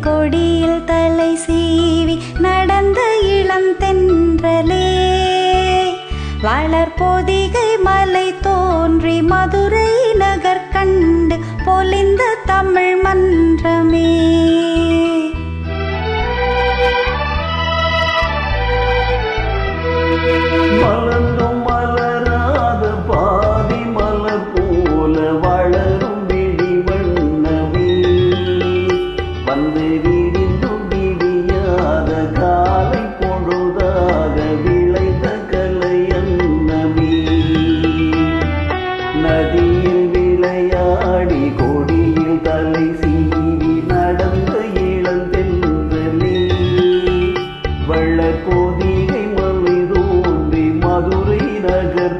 கொடியில் தலை சீவி நடந்த இளம் தென்றலே. வளர்பொதிகை மலை தோன்றி மதுரை நகர் கண்டு பொலிந்த தமிழ் மன்றமே. மதுரை நகர்